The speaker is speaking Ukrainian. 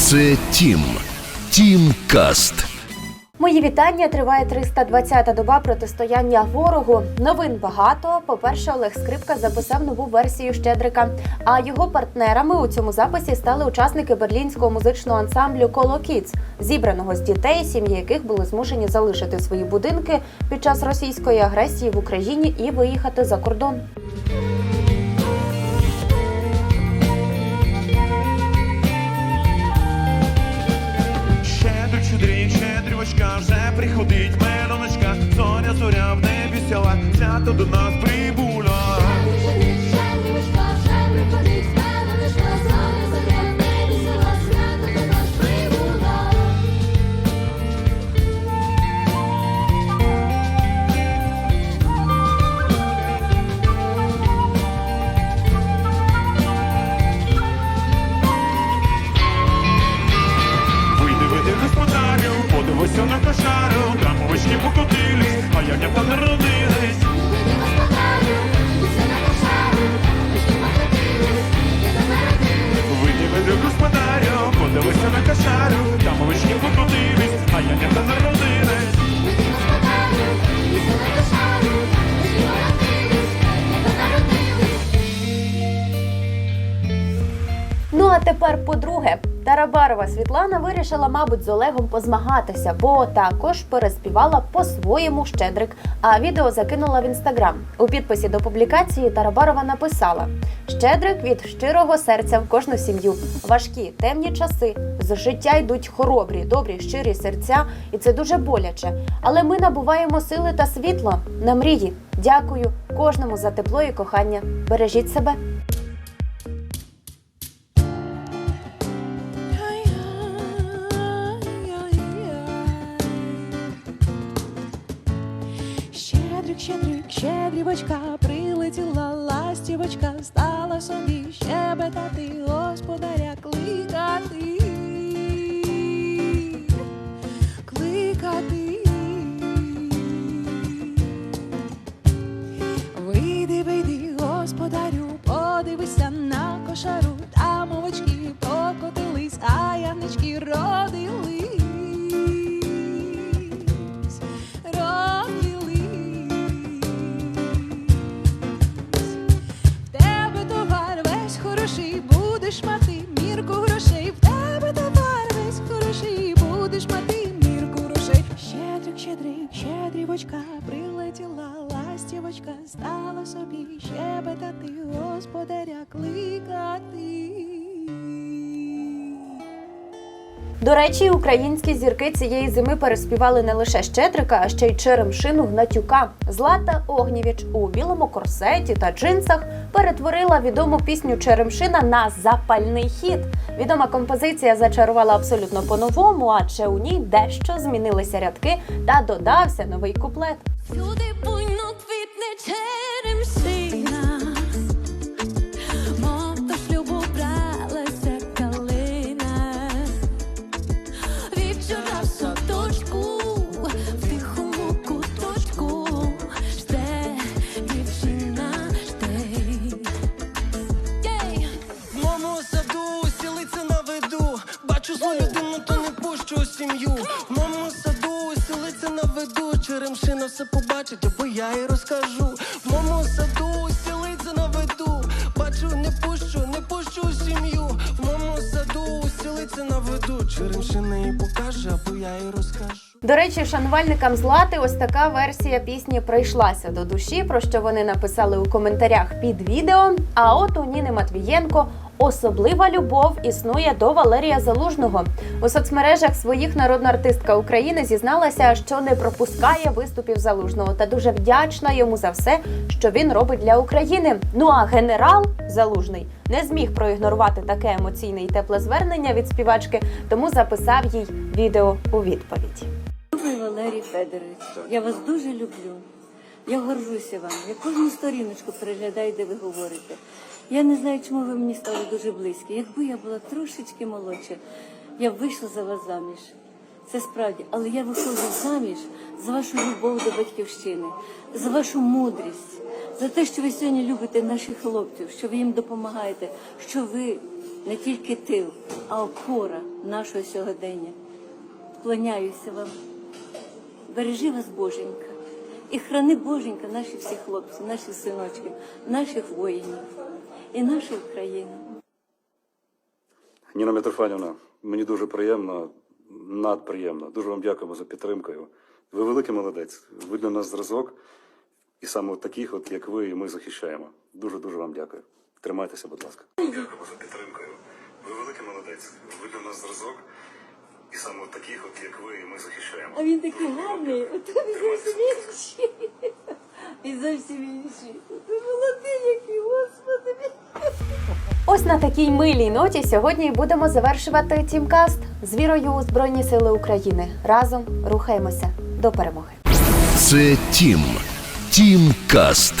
Це Тім. Тім Каст. Мої вітання. Триває 320-та доба протистояння ворогу. Новин багато. По-перше, Олег Скрипка записав нову версію Щедрика. А його партнерами у цьому записі стали учасники берлінського музичного ансамблю Коло Кіц, зібраного з дітей, сім'ї яких були змушені залишити свої будинки під час російської агресії в Україні і виїхати за кордон. Щедрівочка, вже приходить мелоночка, зоря, зоря в небі сяла, свято до нас прибула. Ну а тепер, по-друге, Тарабарова Світлана вирішила, мабуть, з Олегом позмагатися, бо також переспівала по-своєму щедрик. А відео закинула в інстаграм. У підписі до публікації Тарабарова написала: Щедрик від щирого серця в кожну сім'ю. Важкі темні часи з життя йдуть хоробрі, добрі, щирі серця, і це дуже боляче. Але ми набуваємо сили та світло на мрії. Дякую кожному за тепло і кохання. Бережіть себе. Щедрик, щедрик, щедрівочка, прилетіла ластівочка, стала собі щебетати, господаря кликати. Geschmack. До речі, українські зірки цієї зими переспівали не лише Щедрика, а ще й Черемшину Гнатюка. Злата Огнєвіч у білому корсеті та джинсах перетворила відому пісню Черемшина на запальний хіт. Відома композиція зачарувала абсолютно по-новому, адже у ній дещо змінилися рядки та додався новий куплет. Всюди Бачу людину, то не пущу сім'ю. В саду сілиться на виду. Черемшина все побачить, або я їй розкажу. В моєму саду сілиться на виду. Бачу, не пущу, не пущу сім'ю. В моєму саду сілиться на виду. Черемшина їй покаже, або я їй розкажу. До речі, шанувальникам злати ось така версія пісні прийшлася до душі, про що вони написали у коментарях під відео. А от у Ніни Матвієнко особлива любов існує до Валерія Залужного. У соцмережах своїх народна артистка України зізналася, що не пропускає виступів залужного та дуже вдячна йому за все, що він робить для України. Ну а генерал залужний не зміг проігнорувати таке емоційне і тепле звернення від співачки, тому записав їй відео у відповідь. Любий Валерій Федорович, я вас дуже люблю. Я горжуся вам. Я кожну сторіночку переглядаю, де ви говорите. Я не знаю, чому ви мені стали дуже близькі. Якби я була трошечки молодша, я б вийшла за вас заміж. Це справді, але я виходжу заміж за вашу любов до батьківщини, за вашу мудрість, за те, що ви сьогодні любите наших хлопців, що ви їм допомагаєте, що ви не тільки тил, а опора нашого сьогодення. Вклоняюся вам. Бережи вас, Боженька. І храни Боженька наші всі хлопці, наші синочки, наших воїнів і нашу Україну. Ніна Митрофанівна, мені дуже приємно, надприємно. Дуже вам дякуємо за підтримку. Ви великий молодець. Ви для нас зразок. І саме от таких, от як ви, і ми захищаємо. Дуже дуже вам дякую. Тримайтеся, будь ласка. Дякуємо за підтримку. Ви великий молодець. Ви для нас зразок. І саме таких, от як ви, ми захищаємо. А він такий гарний, от він зовсім інший. Він зовсім інший. Ви молодий, який, господи. Ось на такій милій ноті сьогодні будемо завершувати тімкаст з вірою у Збройні Сили України. Разом рухаємося до перемоги. Це Тім. Тім Каст.